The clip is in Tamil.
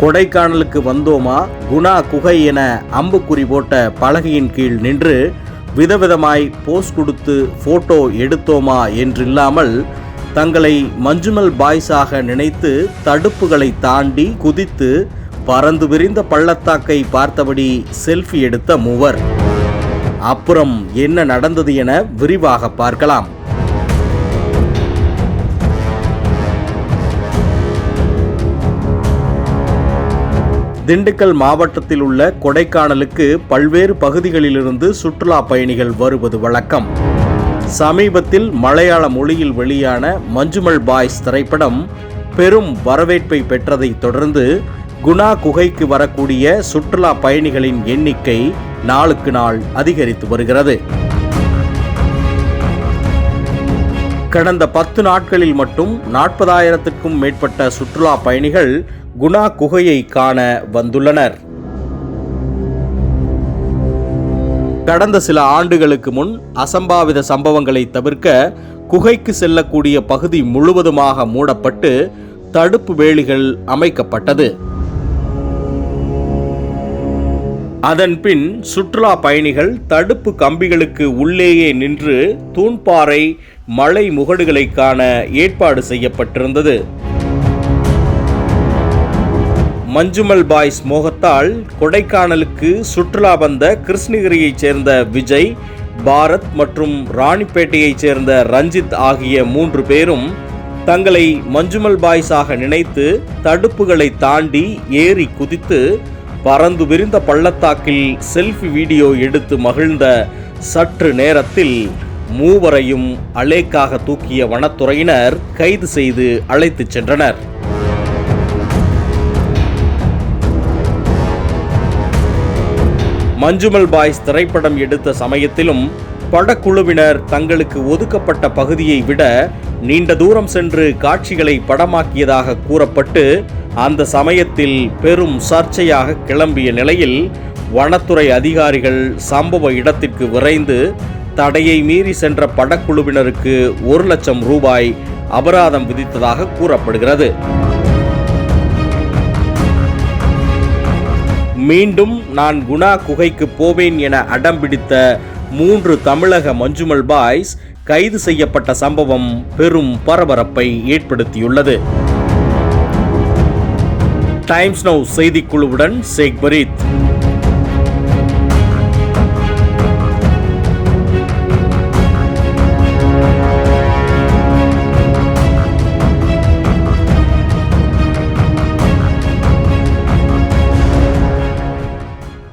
கொடைக்கானலுக்கு வந்தோமா? குணா குகை என அம்புக்குறி போட்ட பலகையின் கீழ் நின்று விதவிதமாய் போஸ் கொடுத்து போட்டோ எடுத்தோமா என்றில்லாமல் தங்களை மஞ்சுமல் பாய்ஸாக நினைத்து தடுப்புகளை தாண்டி குதித்து பறந்து விரிந்த பள்ளத்தாக்கை பார்த்தபடி செல்ஃபி எடுத்த மூவர். அப்புறம் என்ன நடந்தது என விரிவாக பார்க்கலாம். திண்டுக்கல் மாவட்டத்தில் உள்ள கொடைக்கானலுக்கு பல்வேறு பகுதிகளிலிருந்து சுற்றுலா பயணிகள் வருவது வழக்கம். சமீபத்தில் மலையாள மொழியில் வெளியான மஞ்சுமல் பாய்ஸ் திரைப்படம் பெரும் வரவேற்பை பெற்றதைத் தொடர்ந்து குணா குகைக்கு வரக்கூடிய சுற்றுலா பயணிகளின் எண்ணிக்கை நாளுக்கு நாள் அதிகரித்து வருகிறது. கடந்த பத்து நாட்களில் மட்டும் நாற்பதாயிரத்துக்கும் மேற்பட்ட சுற்றுலா பயணிகள் குணா குகையை காண வந்துள்ளனர். கடந்த சில ஆண்டுகளுக்கு முன் அசம்பாவித சம்பவங்களை தவிர்க்க குகைக்கு செல்லக்கூடிய பகுதி முழுவதுமாக மூடப்பட்டு தடுப்பு வேலிகள் அமைக்கப்பட்டது. அதன்பின் சுற்றுலா பயணிகள் தடுப்பு கம்பிகளுக்கு உள்ளேயே நின்று தூண்பாறை மலை முகடுகளை காண ஏற்பாடு செய்யப்பட்டிருந்தது. மஞ்சுமல் பாய்ஸ் மோகத்தால் கொடைக்கானலுக்கு சுற்றுலா வந்த கிருஷ்ணகிரியைச் சேர்ந்த விஜய் பாரத் மற்றும் ராணிப்பேட்டையைச் சேர்ந்த ரஞ்சித் ஆகிய மூன்று பேரும் தங்களை மஞ்சுமல் பாய்ஸாக நினைத்து தடுப்புகளை தாண்டி ஏறி குதித்து பறந்து விரிந்த பள்ளத்தாக்கில் செல்ஃபி வீடியோ எடுத்து மகிழ்ந்த சற்று நேரத்தில் மூவரையும் அலேக்காக தூக்கிய வனத்துறையினர் கைது செய்து அழைத்துச் சென்றனர். மஞ்சுமல் பாய்ஸ் திரைப்படம் எடுத்த சமயத்திலும் படக்குழுவினர் தங்களுக்கு ஒதுக்கப்பட்ட பகுதியை விட நீண்ட தூரம் சென்று காட்சிகளை படமாக்கியதாக கூறப்பட்டு அந்த சமயத்தில் பெரும் சர்ச்சையாக கிளம்பிய நிலையில் வனத்துறை அதிகாரிகள் சம்பவ இடத்திற்கு விரைந்து தடையை மீறி சென்ற படக்குழுவினருக்கு ஒரு லட்சம் ரூபாய் அபராதம் விதித்ததாக கூறப்படுகிறது. மீண்டும் நான் குணா குகைக்கு போவேன் என அடம்பிடித்த மூன்று தமிழக மஞ்சுமல் பாய்ஸ் கைது செய்யப்பட்ட சம்பவம் பெரும் பரபரப்பை ஏற்படுத்தியுள்ளது. டைம்ஸ் நவ் செய்திக்குழுவுடன் ஷேக் பரீத்